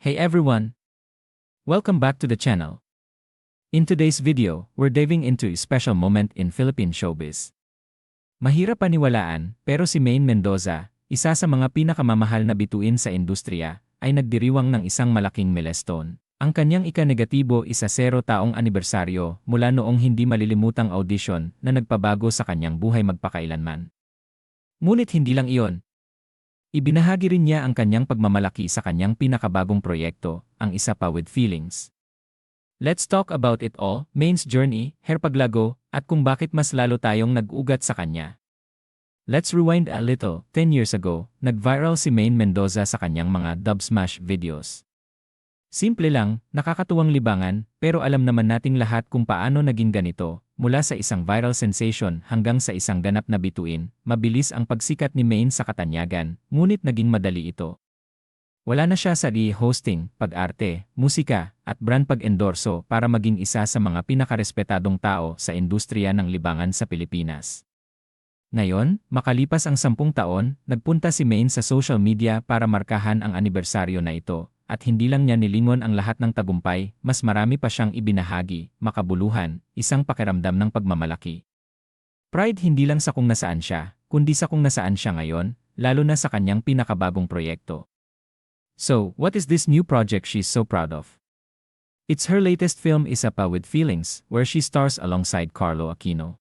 Hey everyone! Welcome back to the channel. In today's video, we're diving into a special moment in Philippine showbiz. Mahirap paniwalaan, pero si Maine Mendoza, isa sa mga pinakamamahal na bituin sa industriya, ay nagdiriwang ng isang malaking milestone. Ang kanyang ika-negatibo isa zero taong anibersaryo mula noong hindi malilimutang audition na nagpabago sa kanyang buhay magpakailanman. Ngunit hindi lang iyon, Ibinahagi rin niya ang kanyang pagmamalaki sa kanyang pinakabagong proyekto, ang isa pa with feelings. Let's talk about it all, Main's journey, herpaglago, at kung bakit mas lalo tayong nag-ugat sa kanya. Let's rewind a little, 10 years ago, nag-viral si Main Mendoza sa kanyang mga dub smash videos. Simple lang, nakakatuwang libangan, pero alam naman nating lahat kung paano naging ganito, Mula sa isang viral sensation hanggang sa isang ganap na bituin, mabilis ang pagsikat ni Maine sa katanyagan, ngunit naging madali ito. Wala na siya sa hosting, pag-arte, musika, at brand pag-endorso para maging isa sa mga pinakarespetadong tao sa industriya ng libangan sa Pilipinas. Ngayon, makalipas ang sampung taon, nagpunta si Maine sa social media para markahan ang anibersaryo na ito, at hindi lang niya nilingon ang lahat ng tagumpay, mas marami pa siyang ibinahagi, makabuluhan, isang pakiramdam ng pagmamalaki. Pride hindi lang sa kung nasaan siya, kundi sa kung nasaan siya ngayon, lalo na sa kanyang pinakabagong proyekto. So, what is this new project she's so proud of? It's her latest film Isa Pa With Feelings, where she stars alongside Carlo Aquino.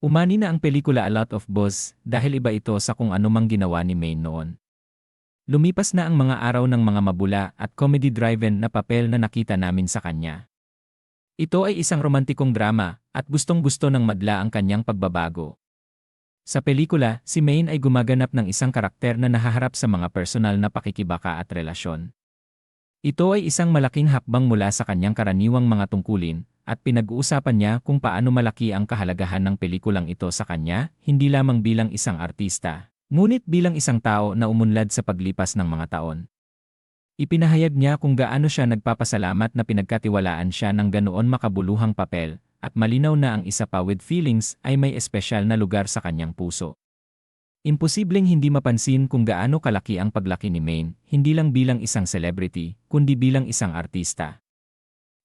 Umani na ang pelikula A Lot of Buzz dahil iba ito sa kung anumang ginawa ni Maine noon. Lumipas na ang mga araw ng mga mabula at comedy-driven na papel na nakita namin sa kanya. Ito ay isang romantikong drama at gustong-gusto ng madla ang kanyang pagbabago. Sa pelikula, si Maine ay gumaganap ng isang karakter na nahaharap sa mga personal na pakikibaka at relasyon. Ito ay isang malaking hakbang mula sa kanyang karaniwang mga tungkulin at pinag-uusapan niya kung paano malaki ang kahalagahan ng pelikulang ito sa kanya, hindi lamang bilang isang artista, Ngunit bilang isang tao na umunlad sa paglipas ng mga taon. Ipinahayag niya kung gaano siya nagpapasalamat na pinagkatiwalaan siya ng ganoon makabuluhang papel, at malinaw na ang isa pa with feelings ay may espesyal na lugar sa kanyang puso. Imposibleng hindi mapansin kung gaano kalaki ang paglaki ni Maine, hindi lang bilang isang celebrity, kundi bilang isang artista.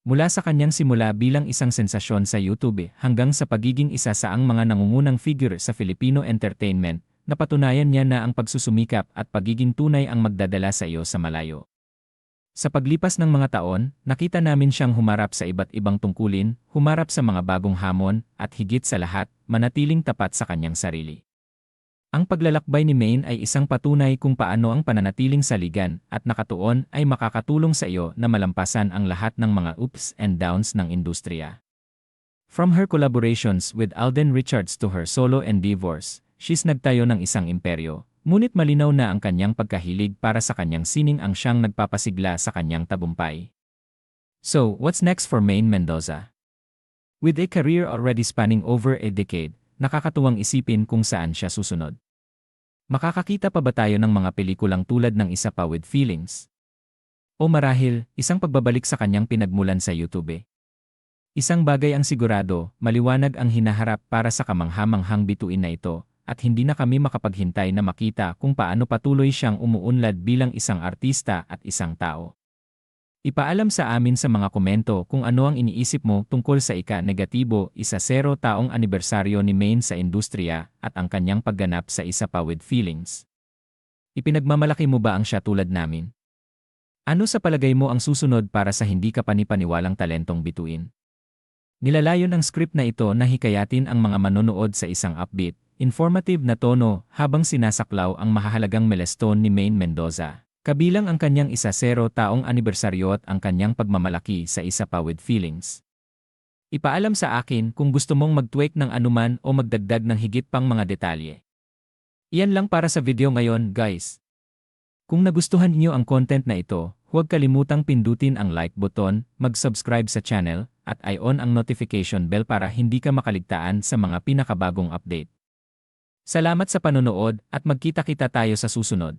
Mula sa kanyang simula bilang isang sensasyon sa YouTube hanggang sa pagiging isa sa ang mga nangungunang figure sa Filipino entertainment, napatunayan niya na ang pagsusumikap at pagiging tunay ang magdadala sa iyo sa malayo. Sa paglipas ng mga taon, nakita namin siyang humarap sa iba't ibang tungkulin, humarap sa mga bagong hamon, at higit sa lahat, manatiling tapat sa kanyang sarili. Ang paglalakbay ni Maine ay isang patunay kung paano ang pananatiling saligan at nakatuon ay makakatulong sa iyo na malampasan ang lahat ng mga ups and downs ng industriya. From her collaborations with Alden Richards to her solo endeavors, she's nagtayo ng isang imperyo, ngunit malinaw na ang kanyang pagkahilig para sa kanyang sining ang siyang nagpapasigla sa kanyang tabumpay. So, what's next for Maine Mendoza? With a career already spanning over a decade, nakakatuwang isipin kung saan siya susunod. Makakakita pa ba tayo ng mga pelikulang tulad ng isa pa with feelings? O marahil, isang pagbabalik sa kanyang pinagmulan sa YouTube? Isang bagay ang sigurado, maliwanag ang hinaharap para sa kamanghamanghang bituin na ito, at hindi na kami makapaghintay na makita kung paano patuloy siyang umuunlad bilang isang artista at isang tao. Ipaalam sa amin sa mga komento kung ano ang iniisip mo tungkol sa ika-negatibo isa zero taong anibersaryo ni Maine sa industriya at ang kanyang pagganap sa isa pa with feelings. Ipinagmamalaki mo ba ang siya tulad namin? Ano sa palagay mo ang susunod para sa hindi ka panipaniwalang talentong bituin? Nilalayon ang script na ito na hikayatin ang mga manonood sa isang upbeat, Informative na tono habang sinasaklaw ang mahahalagang milestone ni Maine Mendoza. Kabilang ang kanyang isa zero taong anibersaryo at ang kanyang pagmamalaki sa isa pa with feelings. Ipaalam sa akin kung gusto mong mag-tweak ng anuman o magdagdag ng higit pang mga detalye. Iyan lang para sa video ngayon, guys. Kung nagustuhan niyo ang content na ito, huwag kalimutang pindutin ang like button, mag-subscribe sa channel, at i-on ang notification bell para hindi ka makaligtaan sa mga pinakabagong update. Salamat sa panonood at magkita-kita tayo sa susunod.